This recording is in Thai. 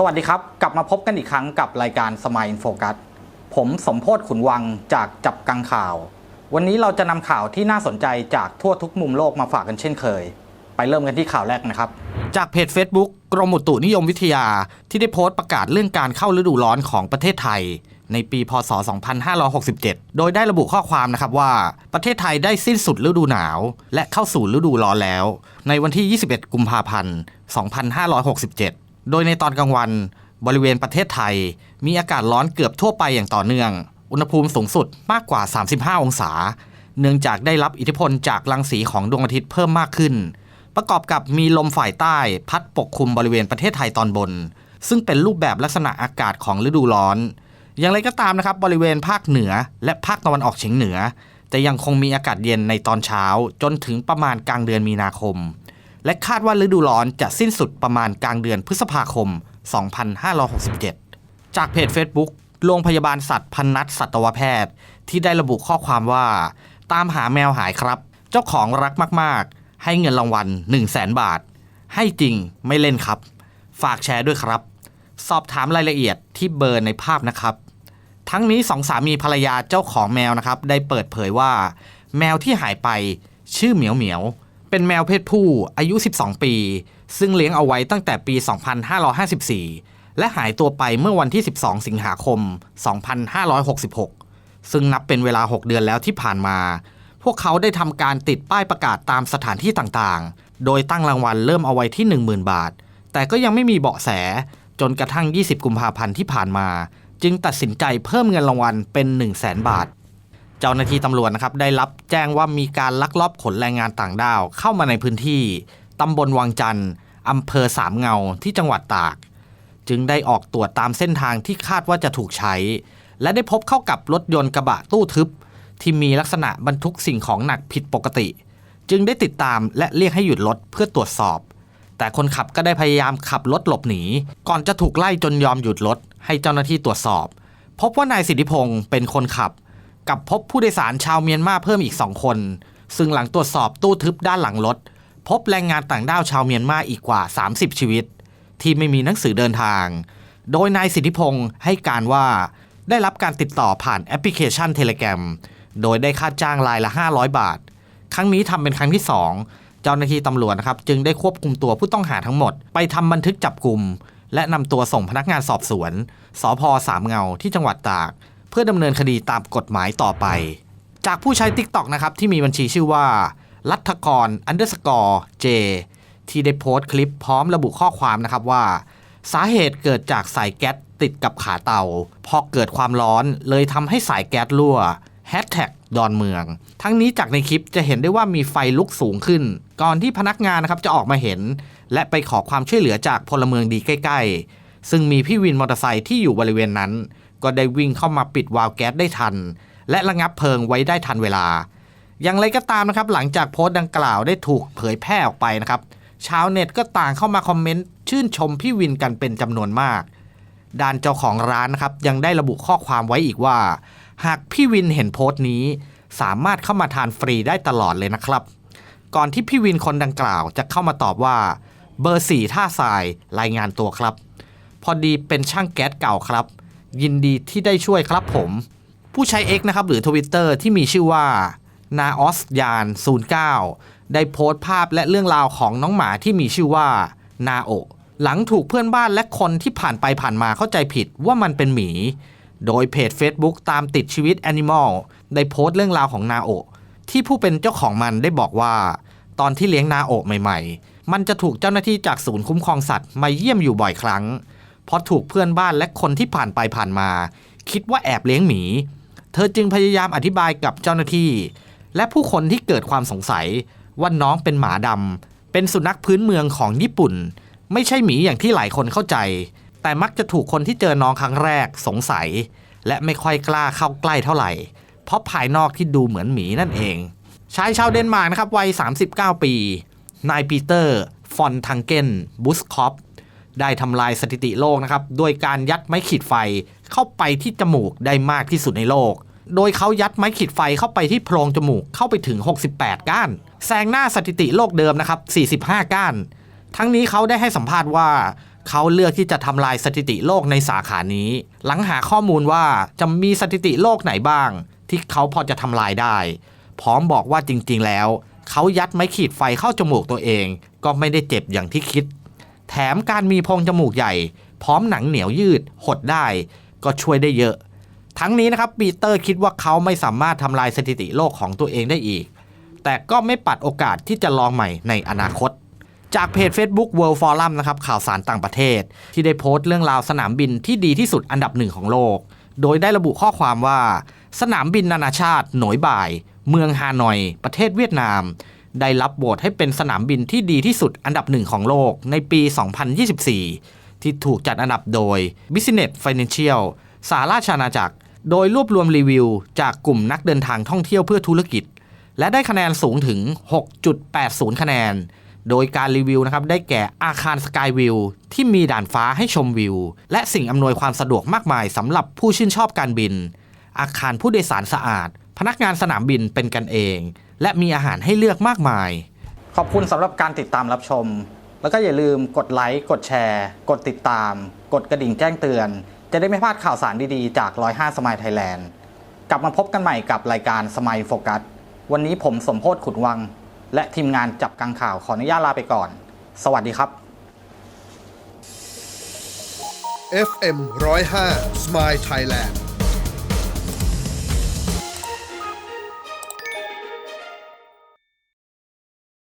สวัสดีครับ กลับมาพบกันอีกครั้งกับรายการสมายอินโฟกัสผมสมโพศขุนวังจากจับกังข่าว วันนี้เราจะนำข่าวที่น่าสนใจจากทั่วทุกมุมโลกมาฝากกันเช่นเคย ไปเริ่มกันที่ข่าวแรกนะครับ จากเพจ Facebook กรมอุตุนิยมวิทยาที่ได้โพสต์ประกาศเรื่องการเข้าฤดูร้อนของประเทศไทย ในปีพศ 2567 โดยได้ระบุข้อความนะครับว่า ประเทศไทยได้สิ้นสุดฤดูหนาว และเข้าสู่ฤดูร้อนแล้ว ในวันที่ 21 กุมภาพันธ์ 2567 โดยในตอนกลางวัน บริเวณประเทศไทย มีอากาศร้อนเกือบทั่วไปอย่างต่อเนื่อง อุณหภูมิสูงสุดมากกว่า 35 องศา เนื่องจากได้รับอิทธิพลจากรังสีของดวงอาทิตย์เพิ่มมากขึ้น ประกอบกับมีลมฝ่ายใต้พัดปกคลุมบริเวณประเทศไทยตอนบน ซึ่งเป็นรูปแบบลักษณะอากาศของฤดูร้อน อย่างไรก็ตามนะครับบริเวณภาคเหนือและภาคตะวันออกเฉียงเหนือจะยังคงมีอากาศเย็นในตอนเช้าจนถึงประมาณกลางเดือนมีนาคม และคาดว่าฤดูร้อนจะสิ้นสุดประมาณกลางเดือนพฤษภาคม 2567 จากเพจ Facebook โรงพยาบาลสัตว์พันนัดสัตวแพทย์ ที่ได้ระบุข้อความว่า ตามหาแมวหายครับ เจ้าของรักมาก ๆ ให้เงินรางวัล 1 0 0 0 0แบาท ให้จริงไม่เล่นครับ ฝากแชร์ด้วยครับ สอบถามรายละเอียดที่เบอร์ในภาพนะครับ ทั้งนี้สองสามีภรรยาเจ้าของแมวนะครับ ได้เปิดเผยว่า แมวที่หายไปชื่อเหมียวเหมียว เป็นแมวเพศผู้อายุ 12 ปี ซึ่งเลี้ยงเอาไว้ตั้งแต่ปี 2554 และหายตัวไปเมื่อวันที่ 12 สิงหาคม 2566 ซึ่งนับเป็นเวลา 6 เดือนแล้วที่ผ่านมา พวกเขาได้ทำการติดป้ายประกาศตามสถานที่ต่างๆ โดยตั้งรางวัลเริ่มเอาไว้ที่ 10,000 บาท แต่ก็ยังไม่มีเบาะแส จนกระทั่ง 20 กุมภาพันธ์ที่ผ่านมา จึงตัดสินใจเพิ่มเงินรางวัลเป็น 1 0 0 0 0แสนบาท เจ้าหน้าที่ตำรวจนะครับได้รับแจ้งว่ามีการลักลอบขนแรงงานต่างด้าว เข้ามาในพื้นที่ตำบลวังจันทร์อำเภอสามเงาที่จังหวัดตาก จึงได้ออกตรวจตามเส้นทางที่คาดว่าจะถูกใช้ และได้พบเข้ากับรถยนต์กระบะตู้ทึบ ที่มีลักษณะบรรทุกสิ่งของหนักผิดปกติ จึงได้ติดตามและเรียกให้หยุดรถเพื่อตรวจสอบ แต่คนขับก็ได้พยายามขับรถหลบหนี ก่อนจะถูกไล่จนยอมหยุดรถให้เจ้าหน้าที่ตรวจสอบ พบว่านายสิทธิพงศ์เป็นคนขับ กับพบผู้โดยสารชาวเมียนมาเพิ่มอีก 2 คน ซึ่งหลังตรวจสอบตู้ทึบด้านหลังรถ พบแรงงานต่างด้าวชาวเมียนมาอีกกว่า 30 ชีวิต ที่ไม่มีหนังสือเดินทาง โดยนายสิทธิพงศ์ให้การว่าได้รับการติดต่อผ่านแอปพลิเคชันเทเล r a m โดยได้ค่าจ้างรายละ 500 บาท ครั้งนี้ทำเป็นครั้งที่ 2 เจ้าหน้าที่ตำรวจนะครับจึงได้ควบคุมตัวผู้ต้องหาทั้งหมด ไปทำบันทึกจับกลุ่มและนำตัวส่งพนักงานสอบสวน สพสามเงาที่จังหวัดตาก พื่อดำเนินคดีตามกฎหมายต่อไป จากผู้ใช้ TikTok นะครับที่มีบัญชีชื่อว่ารัฐกร underscore j ที่ได้โพสต์คลิปพร้อมระบุข้อความนะครับว่า สาเหตุเกิดจากสายแก๊สติดกับขาเตา พอเกิดความร้อนเลยทำให้สายแก๊สรั่วแฮชแท็กดอนเมือง ทั้งนี้จากในคลิปจะเห็นได้ว่ามีไฟลุกสูงขึ้น ก่อนที่พนักงานนะครับจะออกมาเห็น และไปขอความช่วยเหลือจากพลเมืองดีใกล้ ๆ ซึ่งมีพี่วินมอเตอร์ไซค์ที่อยู่บริเวณนั้น ก็ได้วิ่งเข้ามาปิดวาล์วแก๊สได้ทัน และระงับเพลิงไว้ได้ทันเวลา อย่างไรก็ตามนะครับ หลังจากโพสต์ดังกล่าวได้ถูกเผยแพร่ออกไปนะครับ ชาวเน็ตก็ต่างเข้ามาคอมเมนต์ชื่นชมพี่วินกันเป็นจำนวนมาก ด้านเจ้าของร้านนะครับยังได้ระบุข้อความไว้อีกว่า หากพี่วินเห็นโพสต์นี้ สามารถเข้ามาทานฟรีได้ตลอดเลยนะครับ ก่อนที่พี่วินคนดังกล่าวจะเข้ามาตอบว่า เบอร์สี่ท่าทรายรายงานตัวครับ พอดีเป็นช่างแก๊สเก่าครับ ยินดีที่ได้ช่วยครับผม ผู้ใช้ X นะครับหรือ Twitter ที่มีชื่อว่านาออสยาน09 ได้โพสต์ภาพและเรื่องราวของน้องหมาที่มีชื่อว่านาโอหลังถูกเพื่อนบ้านและคนที่ผ่านไปผ่านมาเข้าใจผิดว่ามันเป็นหมี โดยเพจ Facebook ตามติดชีวิต Animal ได้โพสต์เรื่องราวของนาโอที่ผู้เป็นเจ้าของมันได้บอกว่า ตอนที่เลี้ยงนาโอใหม่ ๆ มันจะถูกเจ้าหน้าที่จากศูนย์คุ้มครองสัตว์มาเยี่ยมอยู่บ่อยครั้ง เพราะถูกเพื่อนบ้านและคนที่ผ่านไปผ่านมา คิดว่าแอบเลี้ยงหมี เธอจึงพยายามอธิบายกับเจ้าหน้าที่ และผู้คนที่เกิดความสงสัยว่าน้องเป็นหมาดำเป็นสุนัขพื้นเมืองของญี่ปุ่น ไม่ใช่หมีอย่างที่หลายคนเข้าใจ แต่มักจะถูกคนที่เจอน้องครั้งแรกสงสัย และไม่ค่อยกล้าเข้าใกล้เท่าไหร่ เพราะภายนอกที่ดูเหมือนหมีนั่นเองชายชาวเดนมาร์กนะครับวัย 39 ปี นายปีเตอร์ ฟอนทังเกน บุสคอป ได้ทำลายสถิติโลกนะครับโดยการยัดไม้ขีดไฟเข้าไปที่จมูกได้มากที่สุดในโลก โดยเขายัดไม้ขีดไฟเข้าไปที่โพรงจมูกเข้าไปถึง 68 ก้านแซงหน้าสถิติโลกเดิมนะครับ 45 ก้าน ทั้งนี้เขาได้ให้สัมภาษณ์ว่าเขาเลือกที่จะทำลายสถิติโลกในสาขานี้ หลังหาข้อมูลว่าจะมีสถิติโลกไหนบ้าง ที่เขาพอจะทำลายได้ พร้อมบอกว่าจริงๆแล้ว เขายัดไม้ขีดไฟเข้าจมูกตัวเอง ก็ไม่ได้เจ็บอย่างที่คิด แถมการมีโพรงจมูกใหญ่ พร้อมหนังเหนียวยืด หดได้ ก็ช่วยได้เยอะ ทั้งนี้นะครับปีเตอร์คิดว่าเขาไม่สามารถทำลายสถิติโลกของตัวเองได้อีก แต่ก็ไม่ปัดโอกาสที่จะลองใหม่ในอนาคต จากเพจ Facebook World Forum นะครับข่าวสารต่างประเทศ ที่ได้โพสต์เรื่องราวสนามบินที่ดีที่สุดอันดับหนึ่งของโลก โดยได้ระบุข้อความว่า สนามบินนานาชาติ หนอยบ่าย เมืองฮานอย ประเทศเวียดนาม ได้รับโหวตให้เป็นสนามบินที่ดีที่สุดอันดับหนึ่งของโลกในปี 2024 ที่ถูกจัดอันดับโดย Business Financial สาราชาณาจักร โดยรวบรวมรีวิว จากกลุ่มนักเดินทางท่องเที่ยวเพื่อธุรกิจ และได้คะแนนสูงถึง 6.80 คะแนน โดยการรีวิวนะครับได้แก่อาคารสกายวิวที่มีด่านฟ้าให้ชมวิว และสิ่งอำนวยความสะดวกมากมายสำหรับผู้ชื่นชอบการบิน อาคารผู้โดยสารสะอาด พนักงานสนามบินเป็นกันเอง และมีอาหารให้เลือกมากมาย ขอบคุณสำหรับการติดตามรับชม แล้วก็อย่าลืมกดไลค์กดแชร์ กดติดตาม กดกระดิ่งแจ้งเตือน จะได้ไม่พลาดข่าวสารดีๆ จาก 105 สมายไทยแลนด์กลับมาพบกันใหม่กับรายการสมายโฟกัสวันนี้ผมสมโพศขุนวัง และทีมงานจับกังข่าวขออนุญาตลาไปก่อน สวัสดีครับ FM 105 Smile Thailand